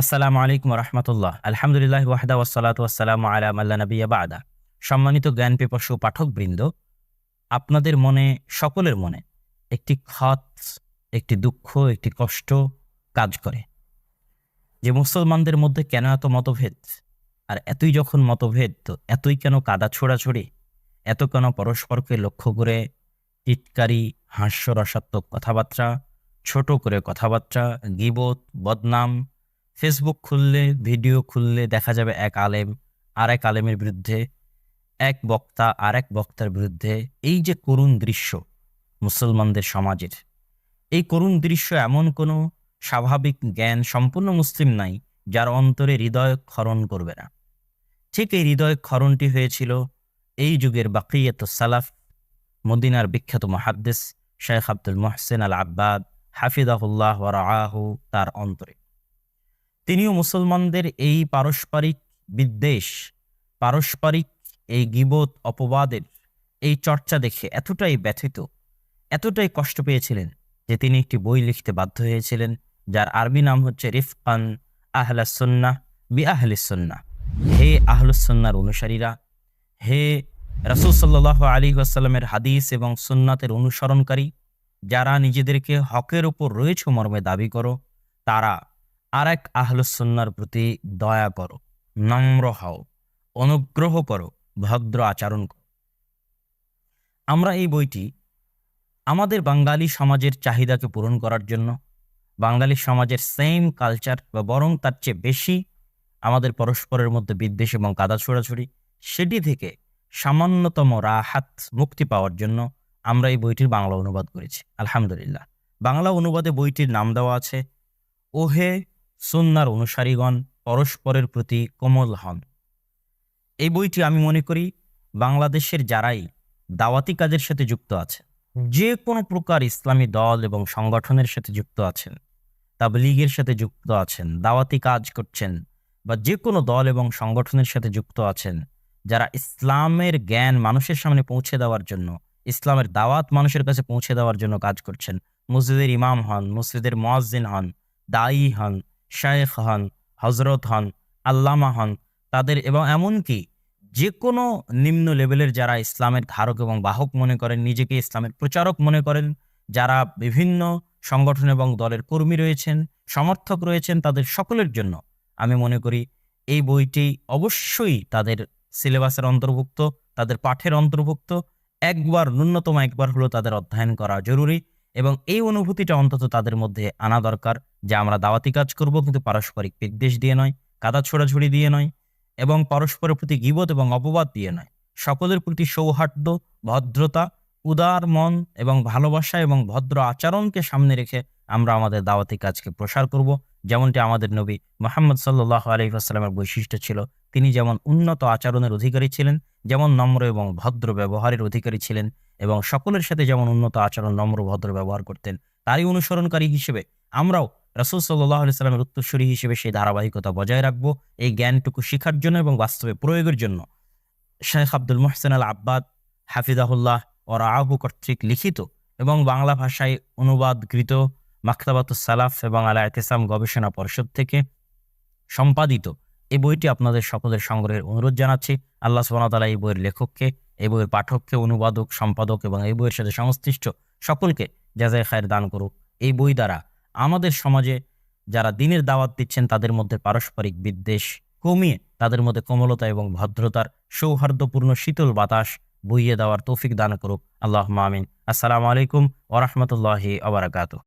আসসালামু আলাইকুম রহমতুল্লাহ আলহামদুলিল্লাহ ওয়াহদা ওয়াসালাত ওয়াসালাম আলা মাল্লা নবিয়া বাদা। সম্মানিত জ্ঞান পেপাসু পাঠকবৃন্দ, আপনাদের মনে, সকলের মনে একটি ক্ষত একটি দুঃখ, একটি কষ্ট কাজ করে যে মুসলমানদের মধ্যে কেন এত মতভেদ? আর এতই যখন মতভেদ, তো এতই কেন কাদা ছোড়াছড়ি? এত কেন পরস্পরকে লক্ষ্য করে টিটকারি, হাস্যরসাত্মক কথাবার্তা, ছোট করে কথাবার্তা, গিবত, বদনাম ফেসবুক খুললে ভিডিও খুললে দেখা যাবে এক আলেম আর এক আলেমের বিরুদ্ধে, এক বক্তা আর এক বক্তার বিরুদ্ধে এই যে করুণ দৃশ্য মুসলমানদের সমাজের। এই করুণ দৃশ্য এমন কোনো স্বাভাবিক জ্ঞান সম্পূর্ণ মুসলিম নাই, যার অন্তরে হৃদয় ক্ষরণ করবে না। ঠিক এই হৃদয় ক্ষরণটি হয়েছিল এই যুগের বাকিয়াত সালাফ, মদিনার বিখ্যাত মহাদ্দেস শেখ আব্দুল মোহসেন আল আব্বাদ হাফিদাহুল্লাহ ওয়ারাহু তার অন্তরে। তিনিও মুসলমানদের এই পারস্পরিক বিদ্বেষ, পারস্পরিক এই গিবত অপবাদের এই চর্চা দেখে এতটাই ব্যথিত, এতটাই কষ্ট পেয়েছিলেন যে তিনি একটি বই লিখতে বাধ্য হয়েছিলেন, যার আরবি নাম হচ্ছে রিফকান আহলাসন্না বি আহলিসন্না হে আহলুসন্নার অনুসারীরা, হে রাসুল সাল্লাহ আলী আসাল্লামের হাদিস এবং সুন্নাতের অনুসরণকারী, যারা নিজেদেরকে হকের উপর রয়েছে মর্মে দাবি করো, তারা আর এক আহলুসন্নার প্রতি দয়া করো, নম্র হও, অনুগ্রহ করো, ভদ্র আচরণ করো। আমরা এই বইটি আমাদের বাঙালি সমাজের চাহিদাকে পূরণ করার জন্য, বাঙালি সমাজের সেম কালচার বা বরং তার চেয়ে বেশি আমাদের পরস্পরের মধ্যে বিদ্বেষ এবং কাদা ছোড়াছড়ি, সেটি থেকে সামান্যতম রাহাত মুক্তি পাওয়ার জন্য আমরা এই বইটির বাংলা অনুবাদ করেছি। আলহামদুলিল্লাহ। বাংলা অনুবাদে বইটির নাম দেওয়া আছে, ওহে সুন্নার অনুসারীগণ পরস্পরের প্রতি কোমল হন। এই বইটি আমি মনে করি বাংলাদেশের যারাই দাওয়াতি কাজের সাথে যুক্ত আছে যে কোনো প্রকার ইসলামী দল এবং সংগঠনের সাথে যুক্ত আছেন, তাবলীগের সাথে যুক্ত আছেন, দাওয়াতি কাজ করছেন বা যে কোনো দল এবং সংগঠনের সাথে যুক্ত আছেন, যারা ইসলামের জ্ঞান মানুষের সামনে পৌঁছে দেওয়ার জন্য, ইসলামের দাওয়াত মানুষের কাছে পৌঁছে দেওয়ার জন্য কাজ করছেন। মসজিদের ইমাম হন মসজিদের মোয়াজ্জিন হন, দায়ী হন শায়েখ হন হজরত হন, আল্লামা হন, তাদের এবং এমনকি যে কোনো নিম্ন লেভেলের যারা ইসলামের ধারক এবং বাহক মনে করেন, নিজেকে ইসলামের প্রচারক মনে করেন, যারা বিভিন্ন সংগঠন এবং দলের কর্মী রয়েছেন, সমর্থক রয়েছেন তাদের সকলের জন্য আমি মনে করি এই বইটি অবশ্যই তাদের সিলেবাসের অন্তর্ভুক্ত, তাদের পাঠের অন্তর্ভুক্ত। একবার, ন্যূনতম একবার হলো তাদের অধ্যয়ন করা জরুরি এবং এই অনুভূতিটা অন্তত তাদের মধ্যে আনা দরকার। যে আমরা দাওয়াতি কাজ করব কিন্তু পারস্পরিক বিদ্বেষ দিয়ে নয়, কাদা ছোড়াছুড়ি দিয়ে নয় এবং পরস্পরের প্রতি গিবত এবং অপবাদ দিয়ে নয়। সকলের প্রতি সৌহার্দ্য, ভদ্রতা, উদার মন এবং ভালোবাসা এবং ভদ্র আচরণকে সামনে রেখে আমরা আমাদের দাওয়াতি কাজকে প্রসার করব। যেমনটি আমাদের নবী মোহাম্মদ সাল্লাহ আলহিহাস্লামের বৈশিষ্ট্য ছিল। তিনি যেমন উন্নত আচরণের অধিকারী ছিলেন, যেমন নম্র এবং ভদ্র ব্যবহারের অধিকারী ছিলেন এবং সকলের সাথে যেমন উন্নত আচরণ, নম্র ভদ্র ব্যবহার করতেন, তারই অনুসরণকারী হিসেবে আমরাও রসুল সাল্লাহ সাল্লামের উত্তরসূরি হিসেবে সেই ধারাবাহিকতা বজায় রাখব, এই জ্ঞানটুকু শিখার জন্য এবং বাস্তবে প্রয়োগের জন্য। শেখ আব্দুল মোহসেন আল আব্বাদ হাফিজাহুল্লাহ ও রাহু কর্তৃক লিখিত এবং বাংলা ভাষায় অনুবাদকৃত মাকতাবাত সালাফ এবং আলা এতেসাম গবেষণা পরিষদ থেকে সম্পাদিত এই বইটি আপনাদের সকলের সংগ্রহের অনুরোধ জানাচ্ছি। আল্লাহ সুবাহতালা এই বইয়ের লেখককে, এই বইয়ের পাঠককে, অনুবাদক, সম্পাদক এবং এই বইয়ের সাথে সংশ্লিষ্ট সকলকে জাজায় খায়ের দান করুক। এই বই দ্বারা আমাদের সমাজে যারা দিনের দাওয়াত দিচ্ছেন, তাদের মধ্যে পারস্পরিক বিদ্বেষ কমিয়ে তাদের মধ্যে কোমলতা এবং ভদ্রতার সৌহার্দ্যপূর্ণ শীতল বাতাস বইয়ে দেওয়ার তৌফিক দান করুক। আল্লাহ মামিন আসসালামু আলাইকুম ওরহমতুল্লাহি আবরাকাত